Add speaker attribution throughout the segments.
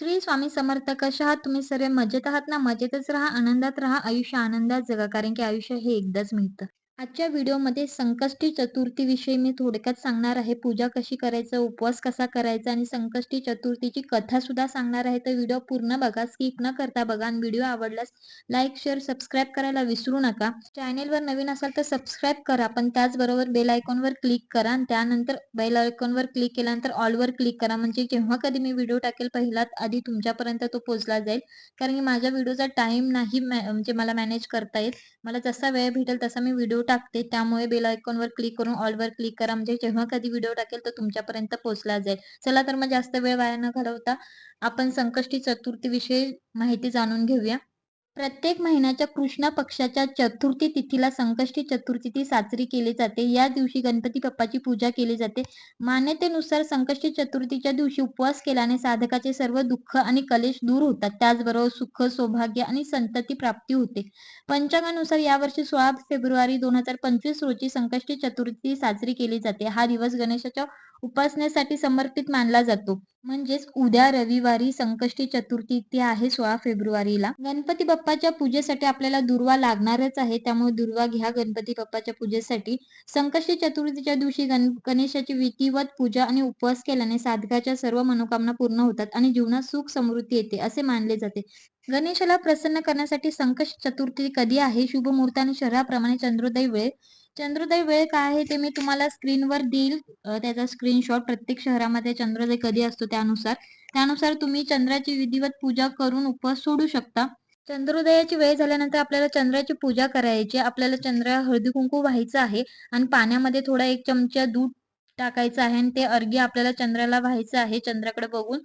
Speaker 1: श्री स्वामी समर्थ कशा आहात? तुम्ही सर्व मजेत आहात ना? मजेतच राहा आनंदात राहा आयुष्य आनंदात जगा. कारण की आयुष्य हे एकदाच मिळतं. आजच्या व्हिडिओमध्ये संकष्टी चतुर्थी विषयी मी थोडक्यात सांगणार आहे. पूजा कशी करायचं उपवास कसा करायचा आणि संकष्टी चतुर्थीची कथा सुद्धा सांगणार आहे. तर व्हिडिओ पूर्ण बघा स्किप न करता बघा आणि व्हिडिओ आवडल्यास लाईक शेअर सबस्क्राईब करायला विसरू नका. चॅनेलवर नवीन असाल तर सबस्क्राईब करा पण त्याचबरोबर बेल आयकॉनवर क्लिक करा आणि त्यानंतर बेल आयकॉनवर क्लिक केल्यानंतर ऑलवर क्लिक करा. म्हणजे जेव्हा कधी मी व्हिडिओ टाकेल पहिलाच आधी तुमच्यापर्यंत तो पोहोचला जाईल. कारण की माझ्या व्हिडिओचा टाईम नाही म्हणजे मला मॅनेज करता येईल मला जसा वेळ भेटेल तसा मी व्हिडिओ टाकते त्यामुळे बेल आयकॉनवर क्लिक करून ऑलवर क्लिक करा. म्हणजे जेव्हा कधी व्हिडिओ टाकेल तर तुमच्यापर्यंत पोहोचला जाईल. चला तर मग जास्त वेळ वाया न घालवता आपण संकष्टी चतुर्थी विषयी माहिती जाणून घेऊया. प्रत्येक महिन्याच्या कृष्ण पक्षाच्या चतुर्थी तिथीला संकष्टी चतुर्थी ती साजरी केली जाते. या दिवशी गणपती बाप्पाची पूजा केली जाते. मान्यतेनुसार संकष्टी चतुर्थीच्या दिवशी उपवास केल्याने साधकाचे सर्व दुःख आणि कलेश दूर होतात. त्याचबरोबर सुख सौभाग्य आणि संतती प्राप्ती होते. पंचांगानुसार यावर्षी सोळा फेब्रुवारी दोन हजार पंचवीस रोजी संकष्टी चतुर्थी साजरी केली जाते. हा दिवस गणेशाच्या उपासनेसाठी समर्पित मानला जातो. म्हणजेच उद्या रविवारी संकष्टी चतुर्थी ती आहे सोळा फेब्रुवारीला. गणपती बाप्पाच्या पूजेसाठी आपल्याला दुर्वा लागणारच आहे. त्यामुळे दुर्वा घ्या गणपती बाप्पाच्या पूजेसाठी. संकष्टी चतुर्थीच्या दिवशी गण गणेशाची विधिवत पूजा आणि उपवास केल्याने साधकाच्या सर्व मनोकामना पूर्ण होतात आणि जीवनात सुख समृद्धी येते असे मानले जाते. गणेशाला प्रसन्न करण्यासाठी संकष्ट चतुर्थी कधी आहे? शुभ मुहूर्त आणि शहराप्रमाणे चंद्रोदय वेळ चंद्रोदय वेळ काय आहे ते मी तुम्हाला स्क्रीनवर देईल. त्याचा स्क्रीनशॉट प्रत्येक शहरामध्ये चंद्रोदय कधी असतो त्यानुसार. त्यानुसार तुम्ही चंद्राची विधिवत पूजा करून उपवास सोडू शकता. चंद्रोदयाची वेळ झाल्यानंतर आपल्याला चंद्राची पूजा करायची आपल्याला चंद्र हळदी कुंकू व्हायचं आहे. आणि पाण्यामध्ये थोडा एक चमचा दूध टाकायचं आहे आणि ते अर्घ्य आपल्याला चंद्राला व्हायचं आहे चंद्राकडे बघून.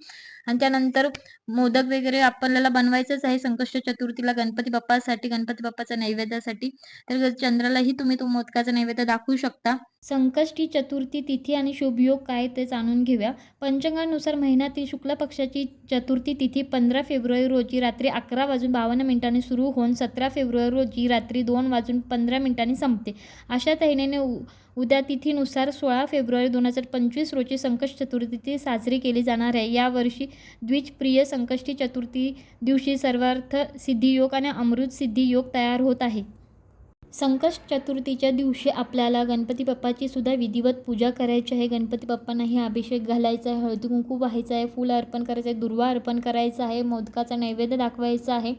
Speaker 1: आणि त्यानंतर मोदक वगैरे आपल्याला बनवायचंच आहे संकष्ट चतुर्थीला गणपती बाप्पासाठी गणपती बाप्पाच्या नैवेद्यासाठी. तर चंद्रालाही तुम्ही तो मोदकाचा नैवेद्य दाखवू शकता. संकष्टी चतुर्थी तिथी आणि शुभयोग काय ते जाणून घेऊया. पंचांगानुसार महिन्यातील शुक्ल पक्षाची चतुर्थी तिथी पंधरा फेब्रुवारी रोजी रात्री अकरा वाजून बावन्न मिनिटांनी सुरू होऊन सतरा फेब्रुवारी रोजी रात्री दोन वाजून पंधरा मिनिटांनी संपते. अशा तऱ्हेने उद्या तिथीनुसार सोळा फेब्रुवारी दोन हजार पंचवीस रोजी संकष्ट चतुर्थी साजरी केली जाणार आहे. यावर्षी द्विजप्रिय संकष्टी चतुर्थी दिवशी सर्वार्थ सिद्धियोग आणि अमृत सिद्धियोग तयार होत आहे. संकष्ट चतुर्थीच्या दिवशी आपल्याला गणपती बाप्पाची सुद्धा विधिवत पूजा करायची आहे. गणपती बाप्पांनाही अभिषेक घालायचा आहे. हळदी कुंकू व्हायचं आहे. फुलं अर्पण करायचं आहे. दुर्वा अर्पण करायचा आहे. मोदकाचा नैवेद्य दाखवायचा आहे.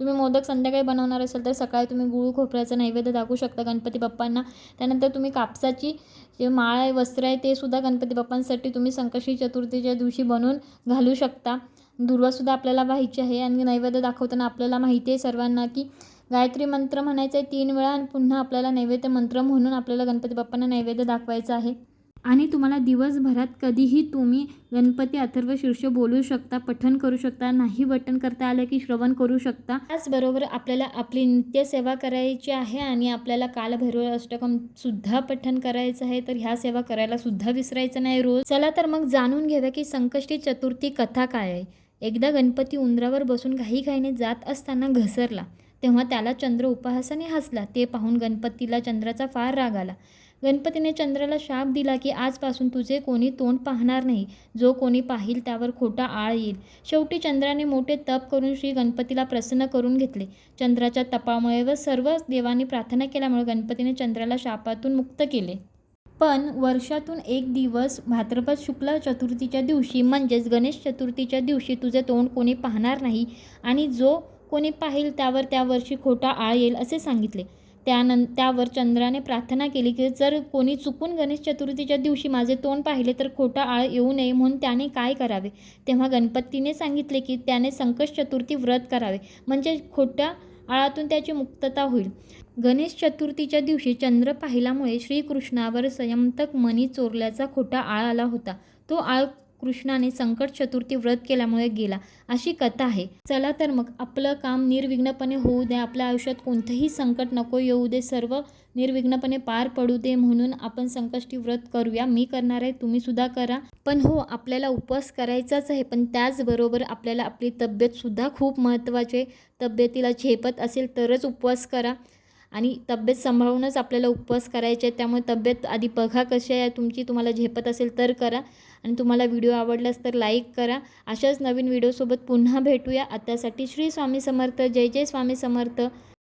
Speaker 1: तुम्ही मोदक संध्याकाळी बनवणार असाल तर सकाळी तुम्ही गुळ खोबऱ्याचा नैवेद्य दाखवू शकता गणपती बाप्पांना. त्यानंतर तुम्ही कापसाची जे माळ आहे वस्त्र आहे ते सुद्धा गणपती बाप्पांसाठी तुम्ही संकष्टी चतुर्थीच्या दिवशी बनवून घालू शकता. दुर्वासुद्धा आपल्याला व्हायची आहे. आणि नैवेद्य दाखवताना आपल्याला माहिती आहे सर्वांना की गायत्री मंत्र म्हणायचं आहे तीन वेळा आणि पुन्हा आपल्याला नैवेद्य मंत्र म्हणून आपल्याला गणपती बाप्पांना नैवेद्य दाखवायचं आहे. आणि तुम्हाला दिवसभरात कधीही तुम्ही गणपती अथर्व शीर्ष बोलू शकता पठन करू शकता नाही वटन करता आलं की श्रवण करू शकता. त्याचबरोबर आपल्याला आपली नित्यसेवा करायची आहे आणि आपल्याला कालभैरव अष्टकम सुद्धा करायचं आहे तर ह्या सेवा करायला सुद्धा विसरायचं नाही रोज. चला तर मग जाणून घेऊया की संकष्टी चतुर्थी कथा काय आहे. एकदा गणपती उंदरावर बसून घाई घाईने जात असताना घसरला. तेव्हा त्याला चंद्र उपहासाने हसला. ते पाहून गणपतीला चंद्राचा फार राग आला. गणपतीने चंद्राला शाप दिला की आजपासून तुझे कोणी तोंड पाहणार नाही. जो कोणी पाहिल त्यावर खोटा आळ येईल. शेवटी चंद्राने मोठे तप करून श्री गणपतीला प्रसन्न करून घेतले. चंद्राच्या तपामुळे व सर्व देवांनी प्रार्थना केल्यामुळे गणपतीने चंद्राला शापातून मुक्त केले. पण वर्षातून एक दिवस भाद्रपद शुक्ल चतुर्थीच्या दिवशी म्हणजेच गणेश चतुर्थीच्या दिवशी तुझे तोंड कोणी पाहणार नाही आणि जो कोणी पाहिल त्यावर त्या वर्षी खोटा आळ येईल असे सांगितले. त्यानं त्यावर चंद्राने प्रार्थना केली की जर कोणी चुकून गणेश चतुर्थीच्या दिवशी माझे तोंड पाहिले तर खोटा आळ येऊ नये म्हणून त्याने काय करावे? तेव्हा गणपतीने सांगितले की त्याने संकट चतुर्थी व्रत करावे. म्हणजे खोट्या आळातून त्याची मुक्तता होईल. गणेश चतुर्थीच्या दिवशी चंद्र पाहिल्यामुळे श्रीकृष्णावर संयमतक मणी चोरल्याचा खोटा आळ आला होता. तो आळ कृष्णाने संकट चतुर्थी व्रत केल्यामुळे गेला. अशी कथा आहे. चला तर मग आपलं काम निर्विघ्नपणे होऊ दे. आपल्या आयुष्यात कोणतंही संकट नको येऊ दे. सर्व निर्विघ्नपणे पार पडू दे म्हणून आपण संकष्टी व्रत करूया. मी करणार आहे तुम्ही सुद्धा करा. पण हो आपल्याला उपवास करायचाच आहे. पण त्याचबरोबर आपल्याला आपली तब्येतसुद्धा खूप महत्त्वाचे तब्येतीला झेपत असेल तरच उपवास करा. आणि तब्येत सांभाळूनच आपल्याला उपवास करायचे आहेत त्यामुळे तब्येत आधी बघा कशी आहे तुमची तुम्हाला झेपत असेल तर करा. आणि तुम्हाला व्हिडिओ आवडलास तर लाईक करा. अशाच नवीन व्हिडिओसोबत पुन्हा भेटूया. आत्तासाठी श्री स्वामी समर्थ. जय जय स्वामी समर्थ.